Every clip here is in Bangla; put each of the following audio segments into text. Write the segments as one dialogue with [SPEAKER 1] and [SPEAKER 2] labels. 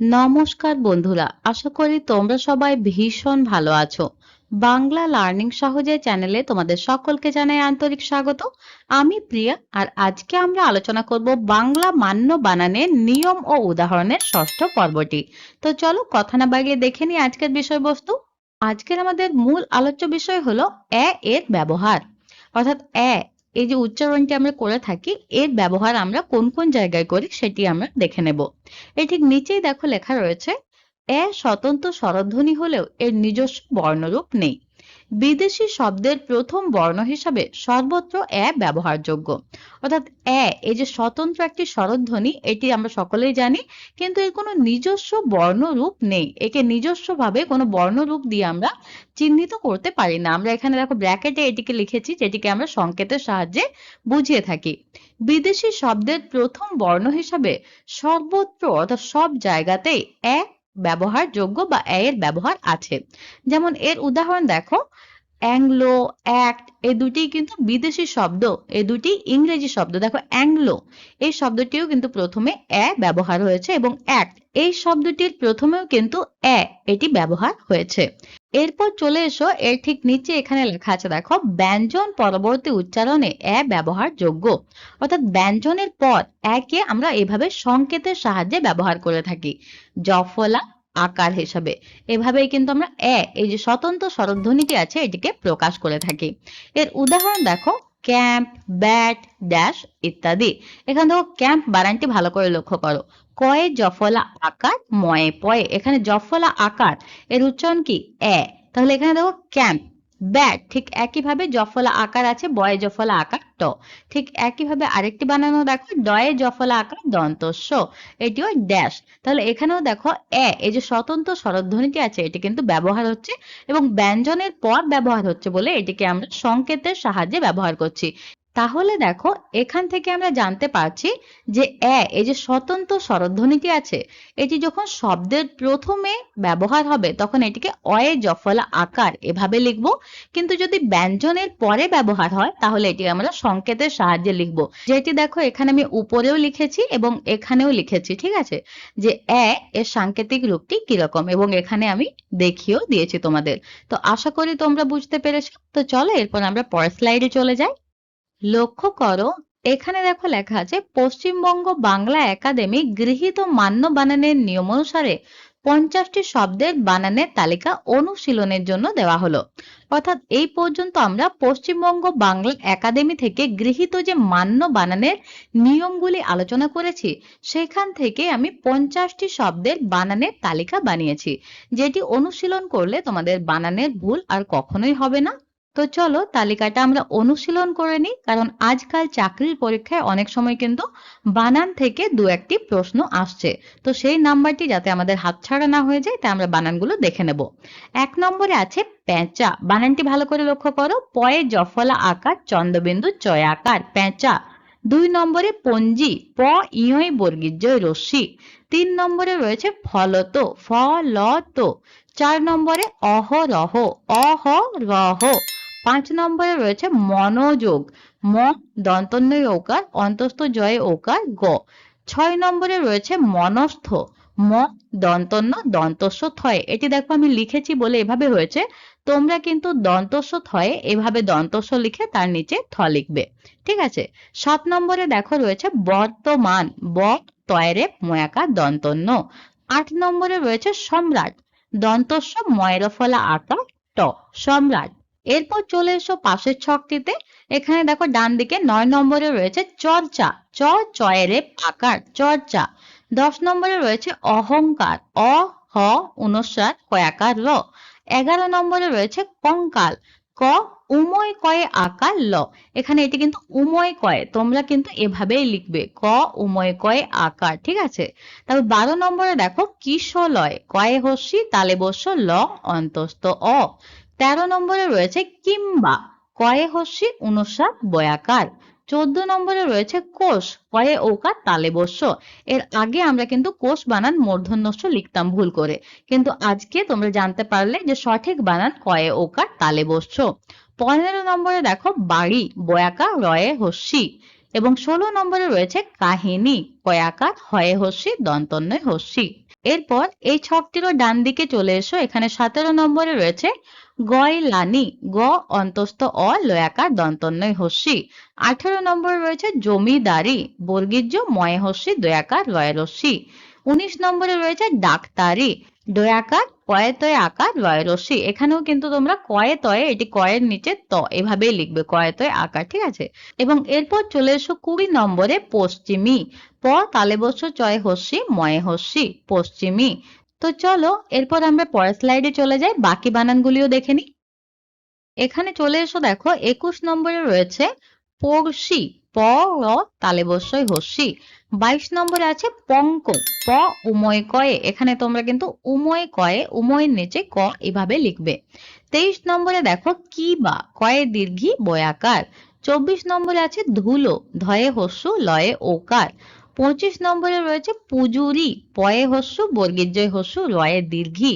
[SPEAKER 1] নমস্কার বন্ধুরা, আশা করি তোমরা সবাই ভীষণ ভালো আছো। বাংলা লার্নিং সহজে চ্যানেলে তোমাদের সকলকে জানাই আন্তরিক স্বাগত। আমি প্রিয়া, আর আজকে আমরা আলোচনা করব বাংলা মান্য বানানের নিয়ম ও উদাহরণের ষষ্ঠ পর্বটি। তো চলো কথা না বাড়িয়ে দেখে নিই আজকের বিষয়বস্তু। আজকের আমাদের মূল আলোচ্য বিষয় হলো এ এর ব্যবহার। অর্থাৎ এ এই যে উচ্চারণটি আমরা করে থাকি, এর ব্যবহার আমরা কোন কোন জায়গায় করি সেটি আমরা দেখে নেব। এই ঠিক নিচেই দেখো লেখা রয়েছে, এ স্বতন্ত্র স্বরধ্বনি হলেও এর নিজস্ব বর্ণরূপ নেই। বিদেশি শব্দের প্রথম বর্ণ হিসাবে সর্বত্র এ ব্যবহারযোগ্য। অর্থাৎ এ, এই যে স্বতন্ত্র একটি স্বরধ্বনি, এটি আমরা সকলেই জানি, কিন্তু এর কোনো নিজস্ব বর্ণরূপ নেই। একে নিজস্বভাবে কোনো বর্ণরূপ দিয়ে আমরা চিহ্নিত করতে পারি না। আমরা এখানে দেখো ব্র্যাকেটে এটিকে লিখেছি, যেটিকে আমরা সংকেতের সাহায্যে বুঝিয়ে থাকি। বিদেশি শব্দের প্রথম বর্ণ হিসাবে সর্বত্র, অর্থাৎ সব জায়গাতেই এক ব্যবহারযোগ্য বা এর ব্যবহার আছে। যেমন এর উদাহরণ দেখো, অ্যাংলো, অ্যাক্ট এই দুটি কিন্তু বিদেশি শব্দ এই দুটি ইংরেজি শব্দ। দেখো অ্যাংলো, এই শব্দটিও কিন্তু প্রথমে এ ব্যবহার হয়েছে এবং অ্যাক্ট, এই শব্দটির প্রথমেও কিন্তু এ, এটি ব্যবহার হয়েছে। এরপর চলে এসো, এর ঠিক নিচে এখানে লেখা আছে, দেখো, ব্যঞ্জন পরবর্তী উচ্চারণে এ ব্যবহারযোগ্য। অর্থাৎ ব্যঞ্জনের পর একে আমরা এভাবে সংকেতের সাহায্যে ব্যবহার করে থাকি। জফলা আকার হিসাবে। এভাবেই কিন্তু আমরা এ, এই যে স্বতন্ত্র স্বরধ্বনিটি আছে, এটিকে প্রকাশ করে থাকি। এর উদাহরণ দেখো, ক্যাম্প, ব্যাট, ড্যাশ ইত্যাদি। এখানে দেখো, ক্যাম্প বারানটি ভালো করে লক্ষ্য করো। কয়ে, জফলা, আকার, ময়ে, পয়ে। এখানে জফলা, আকার, এর উচ্চারণ কি? এ। তাহলে এখানে দেখো, ক্যাম্প। ব্যাট, ঠিক একইভাবে জফলা আকার আছে, বয়ে জফলা আকার ট। ঠিক একইভাবে আরেকটি বানানো দেখো, ডয়ে জফলা আকার দন্তস্ব এটিও ড্যাশ তাহলে এখানেও দেখো, এ, এই যে স্বতন্ত্র স্বরধ্বনিটি আছে, এটি কিন্তু ব্যবহার হচ্ছে এবং ব্যঞ্জনের পর ব্যবহার হচ্ছে বলে এটিকে আমরা সংকেতের সাহায্যে ব্যবহার করছি। তাহলে দেখো, এখান থেকে আমরা জানতে পারছি যে এ, এই যে স্বতন্ত্র স্বরধ্বনিটি আছে, এটি যখন শব্দের প্রথমে ব্যবহার হবে, তখন এটিকে অয়ে জফলা আকার এভাবে লিখব। কিন্তু যদি ব্যঞ্জনের পরে ব্যবহার হয়, তাহলে এটি আমরা সংকেতের সাহায্যে লিখব। যেটি দেখো, এখানে আমি উপরেও লিখেছি এবং এখানেও লিখেছি, ঠিক আছে? যে এ, এর সাংকেতিক রূপটি কীরকম? এবং এখানে আমি দেখিয়েও দিয়েছি তোমাদের। তো আশা করি তোমরা বুঝতে পেরেছ। তো চলো, এরপর আমরা পরের স্লাইডে চলে যাই। লক্ষ্য করো, এখানে দেখো লেখা আছে, পশ্চিমবঙ্গ বাংলা একাডেমি গৃহীত মান্য বানানের নিয়ম অনুসারে পঞ্চাশটি শব্দের বানানের তালিকা অনুশীলনের জন্য দেওয়া হলো। অর্থাৎ এই পর্যন্ত আমরা পশ্চিমবঙ্গ বাংলা একাডেমি থেকে গৃহীত যে মান্য বানানের নিয়মগুলি আলোচনা করেছি, সেখান থেকে আমি পঞ্চাশটি শব্দের বানানের তালিকা বানিয়েছি, যেটি অনুশীলন করলে তোমাদের বানানের ভুল আর কখনোই হবে না। তো চলো তালিকাটা আমরা অনুশীলন করে নিই, কারণ আজকাল চাকরির পরীক্ষায় অনেক সময় কিন্তু বানান থেকে দু একটি প্রশ্ন আসছে। তো সেই নাম্বারটি যাতে আমাদের হাতছাড়া না হয়ে যায় তাই আমরা বানানগুলো দেখে নেব। এক নম্বরে আছে প্যাঁচা। বানানটি ভালো করে লক্ষ্য করো, পয়ে জফলা আকার, চন্দ্রবিন্দু চয় আকার, প্যাঁচা। দুই নম্বরে পঞ্জি, প ইয় বর্গীর্যয় রশ্মি। তিন নম্বরে রয়েছে ফলত ফ ল তো চার নম্বরে অহরহ অহ রহ। পাঁচ নম্বরে রয়েছে মনোযোগ। ম দন্তন্য ওকার অন্তস্থ জয়ে ওকার গ। ছয় নম্বরে রয়েছে মনস্থ। ম, দন্তন্য দন্তস্ব থয়ে। এটি দেখো আমি লিখেছি বলে এভাবে হয়েছে। তোমরা কিন্তু দন্তস্ব থয়ে এভাবে দন্তস্ব লিখে তার নিচে থ লিখবে। ঠিক আছে? সাত নম্বরে দেখো রয়েছে বর্তমান। ব, তয়রে ময়াকা দন্তন্য। আট নম্বরে রয়েছে সম্রাট। দন্তস্ব ময়রফলা আকা ট, সম্রাট। এরপর চলে এসো পাশের ছকটিতে। এখানে দেখো ডান দিকে নয় নম্বরে রয়েছে চর্চা। চ চয়েরে আকার চর্চা। দশ নম্বরে রয়েছে অহংকার, অ, হ অনুসার কয়াকার, র। এগারো নম্বরে রয়েছে কঙ্কাল, ক, উময় কয়ে আকার, ল। এখানে এটি কিন্তু উময় কয়ে, তোমরা কিন্তু এভাবেই লিখবে, ক, উময় কয়ে আকার, ঠিক আছে? তারপর বারো নম্বরে দেখো কিশলয়, কয়ে হস্যি, তালে বস্য, ল, অন্তস্থ, অ। তেরো নম্বরে রয়েছে কিংবা কয়ে হস্যি অনুসার বয়াকার। চোদ্দ নম্বরে রয়েছে কোষ, কয়ে ওকার তালে বস্য। এর আগে আমরা কিন্তু কোষ বানান মূর্ধন্যস্য লিখতাম ভুল করে। কিন্তু আজকে তোমরা জানতে পারলে যে সঠিক বানান কয়ে ওকার তালে বস্য। পনেরো নম্বরে দেখো বাড়ি, বয়াকা রয়ে হস্যি। এবং ষোলো নম্বরে রয়েছে কাহিনী, কয়াকার হয়ে হস্যি দন্তন্যয় হস্যি। এরপর এই ছকটিরও ডান দিকে চলে এসো। এখানে সতেরো নম্বরে রয়েছে গয়লানি, গ অন্তস্থ অ লয়াকার দন্তন্নয় হস্যি। আঠেরো নম্বরে রয়েছে জমিদারি, বর্গীর্য ময় হস্যি দয়াকার রয়রস্যি। উনিশ নম্বরে রয়েছে ডাক্তারি দয়াকার কয়ে তয়ে আকার, রয় রস্যি এখানেও কিন্তু তোমরা কয়ে তয়ে, এটি কয়ের নিচে ত, এভাবেই লিখবে, কয়ে তয়ে আকার, ঠিক আছে? এবং এরপর চলে এসো কুড়ি নম্বরে পশ্চিমী। প তালে বস্য চয় হস্যি, ময়ে হস্যি, পশ্চিমী। তো চলো, এরপর আমরা পরের স্লাইডে চলে যাই, বাকি বানানগুলিও দেখে নিই। এখানে চলে এসো দেখো, একুশ নম্বরে রয়েছে পড়শি। প তালে বস্যই হস্যি বাইশ নম্বরে আছে পঙ্ক। প, উময় কয়ে। এখানে তোমরা কিন্তু উময় কয়ে, উময়ের নিচে ক এভাবে লিখবে। তেইশ নম্বরে দেখো, কি বা? কয়ে দীর্ঘি, বয়াকার। চব্বিশ নম্বরে আছে ধুলো, ধয়ে হস্যু, লয়ে ওকার। পঁচিশ নম্বরে রয়েছে পুজুরি, পয়ে হস্যু বর্গীর্জয় হস্যু রয়ে দীর্ঘি।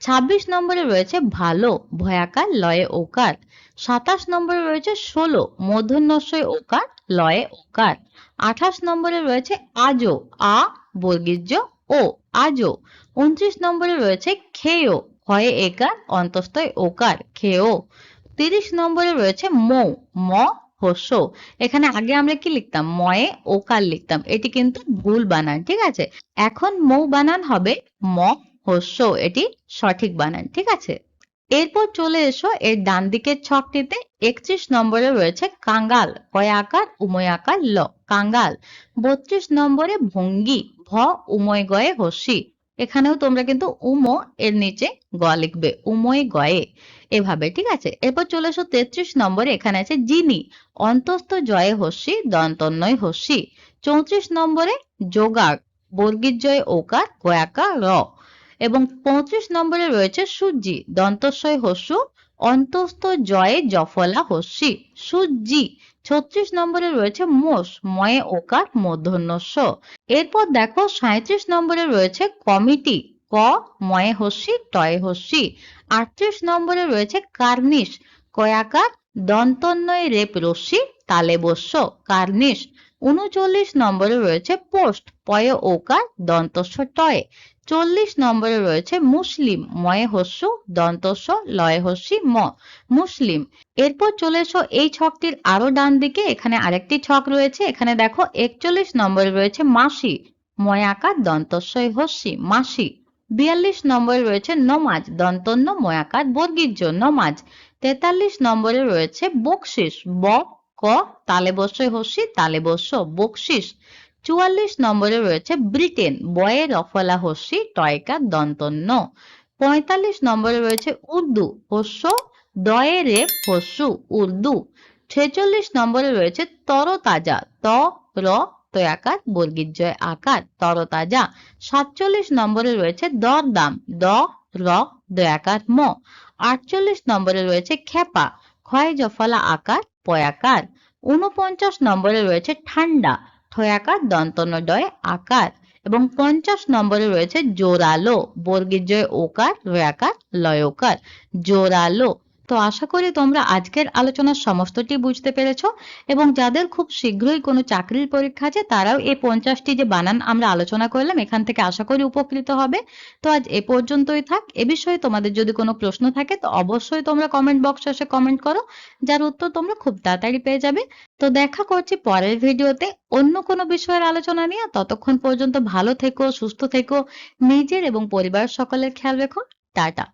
[SPEAKER 1] ছাব্বিশ নম্বরে রয়েছে ভালো, ভয়াকার, লয়ে ওকার। সাতাশ নম্বরে রয়েছে ষোলো মূর্ধন্যস্বয় ওকার, লয়ে ওকার। আঠাশ নম্বরে রয়েছে আজো, আ, বর্গীর্য, ও, আজো। উনত্রিশ নম্বরে রয়েছে খেয়, হয়ে একার অন্তস্থয় ওকার, খেয়। তিরিশ নম্বরে রয়েছে মৌ, ম, হস্য। এখানে আগে আমরা কি লিখতাম? ময়ে ওকার লিখতাম। এটি কিন্তু ভুল বানান, ঠিক আছে? এখন মৌ বানান হবে ম হস্য এটি সঠিক বানান, ঠিক আছে? এরপর চলে এসো এর ডান দিকের ছকটিতে, একত্রিশ নম্বরে রয়েছে কাঙ্গাল, কয় আকার? উময় আকার, ল। কাঙ্গাল, বত্রিশ নম্বরে ভঙ্গি, ভ, উময় গয়ে হস্যি। এখানেও তোমরা কিন্তু উম এর নিচে গ লিখবে, উময় গয়ে, এভাবে, ঠিক আছে? এরপর চলে এসো তেত্রিশ নম্বরে, এখানে আছে যিনি অন্তস্থ জয়ে হস্যি দন্তন্নয় হস্যি। চৌত্রিশ নম্বরে যোগাড়, বর্গীর জয় ওকার গয়াকার র। এবং পঁয়ত্রিশ নম্বরে রয়েছে সূর্যি দন্তস্বয় হস্য, অন্তস্থ জয়ে জফলা হস্যি সূর্যি ছত্রিশ নম্বরে রয়েছে মোষ, ময়ে ওকার মূর্ধন্যস্ব এরপর দেখো সাঁত্রিশ নম্বরে রয়েছে কমিটি, ক, ময়ে হস্যি, টয়ে হস্যি। আটত্রিশ নম্বরে রয়েছে কার্নিশ, কয়াকার দন্তন্নয় রেপ রস্যি তালে বস্য, কার্নিশ। উনচল্লিশ নম্বরে রয়েছে পোস্ট, পয় ওকার দন্তস্ব টয়ে। চল্লিশ নম্বরে রয়েছে মুসলিম, ময়ে হস্য, দন্তস্ব, লয়ে হস্যি, ম। মুসলিম। এরপর চলে এসো এই ছকটির আরও ডান দিকে, এখানে আরেকটি ছক রয়েছে, এখানে দেখো একচল্লিশ নম্বরে রয়েছে মাসি, ময় আকার দন্তস্বয় হস্যি, মাসি। বিয়াল্লিশ নম্বরে রয়েছে নমাজ, দন্তন্য ময়াকার বর্গীর্য নমাজ। তেতাল্লিশ নম্বরে রয়েছে বকশিস, ব ক, তালে বস্যই হস্যি তালে বস্য বকশিস। চুয়াল্লিশ নম্বরে রয়েছে ব্রিটেন বয়ে রফলা হস্যি টয়কার দন্তন্য। পঁয়তাল্লিশ নম্বরে রয়েছে উর্দু হস্য দয়ে রে হস্যু উর্দু। ছেচল্লিশ নম্বরে রয়েছে তরতাজা, ত, র তয়াকার বর্গীর জয় আকার, তরতাজা। সাতচল্লিশ নম্বরে রয়েছে দরদাম, দ, র, দয়াকার ম। আটচল্লিশ নম্বরে রয়েছে খেপা ক্ষয় জফলা আকার পয়াকার উনপঞ্চাশ নম্বরে রয়েছে ঠান্ডা, থয়াকার দন্তনোদয় আকার এবং পঞ্চাশ নম্বরে রয়েছে জোরালো বর্গীর জয় ওকার, রয়াকার, লয়কার। জোরালো তো আশা করি তোমরা আজকের আলোচনার সমস্তটি বুঝতে পেরেছ এবং যাদের খুব শীঘ্রই কোনো চাকরির পরীক্ষা আছে, তারাও এই পঞ্চাশটি যে বানান আমরা আলোচনা করলাম, এখান থেকে আশা করি উপকৃত হবে। তো আজ এ পর্যন্তই থাক। এ বিষয়ে তোমাদের যদি কোনো প্রশ্ন থাকে, তো অবশ্যই তোমরা কমেন্ট বক্স এসে কমেন্ট করো। যার উত্তর তোমরা খুব তাড়াতাড়ি পেয়ে যাবে। তো দেখা করছি পরের ভিডিওতে অন্য কোনো বিষয়ের আলোচনা নিয়ে। ততক্ষণ পর্যন্ত ভালো থেকো, সুস্থ থেকো। নিজের এবং পরিবার সকলের খেয়াল রেখো। টাটা।